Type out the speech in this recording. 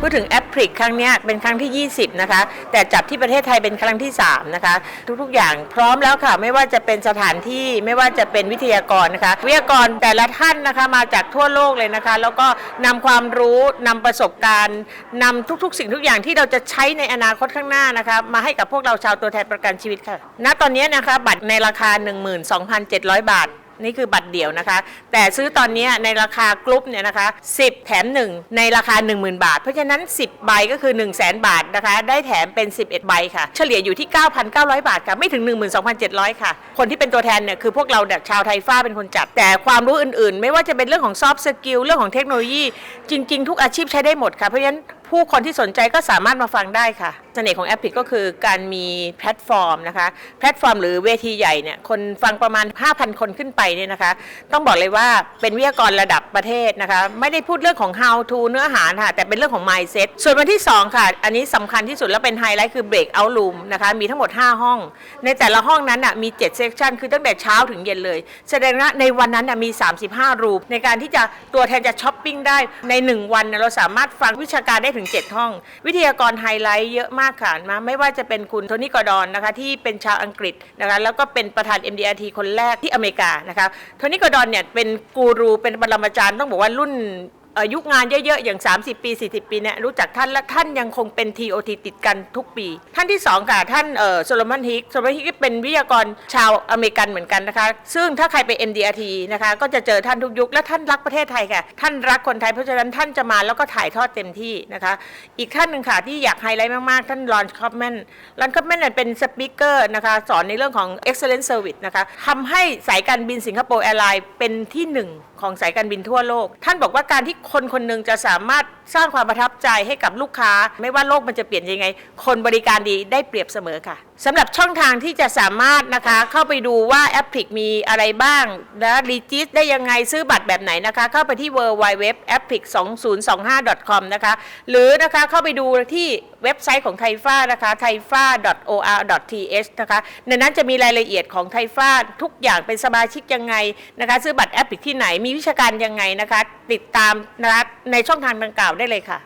พูดถึงแอปพลิกครั้งนี้เป็นครั้งที่ 20 นะคะ แต่จัดที่ประเทศไทยเป็นครั้งที่ 3 นะคะ ทุกๆ อย่างพร้อมแล้วค่ะ ไม่ว่าจะเป็นสถานที่ไม่ว่าจะเป็นวิทยากรนะคะ วิทยากรแต่ละท่านนะคะมาจากทั่วโลกเลยนะคะ แล้วก็นำความรู้นำประสบการณ์นำทุกๆ สิ่งทุกอย่างที่เราจะใช้ในอนาคตข้างหน้านะคะ มาให้กับพวกเราชาวตัวแทนประกันชีวิตค่ะ ณ ตอนนี้นะคะบัตรในราคา 12,700 บาท นี่คือบัตรเดี่ยวนะคะ แต่ซื้อตอนนี้ในราคากรุ๊ปเนี่ยนะคะ 10 แถม 1 ในราคา 10,000 บาท เพราะฉะนั้น 10 ใบก็คือ 1 0 0 0 0 0 บาทนะคะ ได้แถมเป็น 11 ใบค่ะ เฉลี่ยอยู่ที่ 9,900 บาทค่ะ ไม่ถึง 12,700 ค่ะ คนที่เป็นตัวแทนเนี่ยคือพวกเราเนี่ยชาวไทยฟ้าเป็นคนจัด แต่ความรู้อื่นๆ ไม่ว่าจะเป็นเรื่องของซอฟต์สกิลเรื่องของเทคโนโลยี จริง ๆ ทุกอาชีพใช้ได้หมดค่ะ เพราะฉะนั้นผู้คนที่สนใจก็สามารถมาฟังได้ค่ะ สน่ห์ของแอปพลิกก็คือการมีแพลตฟอร์มนะคะ แพลตฟอร์มหรือเวทีใหญ่เนี่ยคนฟังประมาณ 5,000 คนขึ้นไปเนี่ยนะคะ ต้องบอกเลยว่าเป็นวิทยากรระดับประเทศนะคะ ไม่ได้พูดเรื่องของ how to เนื้อหาค่ะ แต่เป็นเรื่องของ mindset ส่วนวันที่ 2 ค่ะ อันนี้สำคัญที่สุดและเป็นไฮไลท์คือ break out room นะคะ มีทั้งหมด 5 ห้อง ในแต่ละห้องนั้นน่ะมี 7 section คือตั้งแต่เช้าถึงเย็นเลย แสดงว่าในวันนั้นน่ะมี 35 รูป ในการที่จะตัวแทนจะช้อปปิ้งได้ใน 1 วันเราสามารถฟังวิชาการได้ถึง 7 ห้อง วิทยากรไฮไลท์เยอะมากค่ะมาไม่ว่าจะเป็นคุณโทนี่กอร์ดอนนะคะที่เป็นชาวอังกฤษนะคะแล้วก็เป็นประธาน MDRT คนแรกที่อเมริกานะคะโทนี่กอร์ดอนเนี่ยเป็นกูรูเป็นบรมาจารย์ต้องบอกว่ารุ่น อ่อยุคงานเยอะๆ อย่าง 30 ปี 40 ปีเนี่ยรู้จักท่านและท่านยังคงเป็น TOT ติดกันทุกปี ท่านที่ 2 ค่ะ ท่านเอ่อโซโลมอนฮิกโซโลมอนฮิกเป็นวิทยากรชาวอเมริกันเหมือนกันนะคะ ซึ่งถ้าใครไป MDRT นะคะก็จะเจอท่านทุกยุค และท่านรักประเทศไทยค่ะ ท่านรักคนไทยเพราะฉะนั้นท่านจะมาแล้วก็ถ่ายทอดเต็มที่นะคะ อีกท่านหนึ่งค่ะที่อยากไฮไลท์มากๆ ท่านลอนคอปแมนลอนคอปแมนเนี่ยเป็นสปิเกอร์นะคะสอนในเรื่องของ excellent service นะคะทำให้สายการบินสิงคโปร์แอร์ไลน์เป็นที่หนึ่งของสายการบินทั่วโลก ท่านบอกว่าการที่คนคนหนึ่งจะสามารถสร้างความประทับใจให้กับลูกค้า ไม่ว่าโลกมันจะเปลี่ยนยังไง คนบริการดีได้เปรียบเสมอค่ะสำหรับช่องทางที่จะสามารถนะคะ เข้าไปดูว่าแอปพลิกมีอะไรบ้าง และรีจิสได้ยังไงซื้อบัตรแบบไหนนะคะ เข้าไปที่ w w w a p p l i c 2 0 2 5 com นะคะ หรือนะคะเข้าไปดูที่เว็บไซต์ของไทฟ้านะคะ thaifa.or.th นะคะในนั้นจะมีรายละเอียดของไทฟ้าทุกอย่างเป็นสมาชิกยังไงนะคะ ซื้อบัตรแอปพลิกที่ไหนมีวิชาการยังไงนะคะ ติดตามในช่องทางดังกล่าวได้เลยค่ะ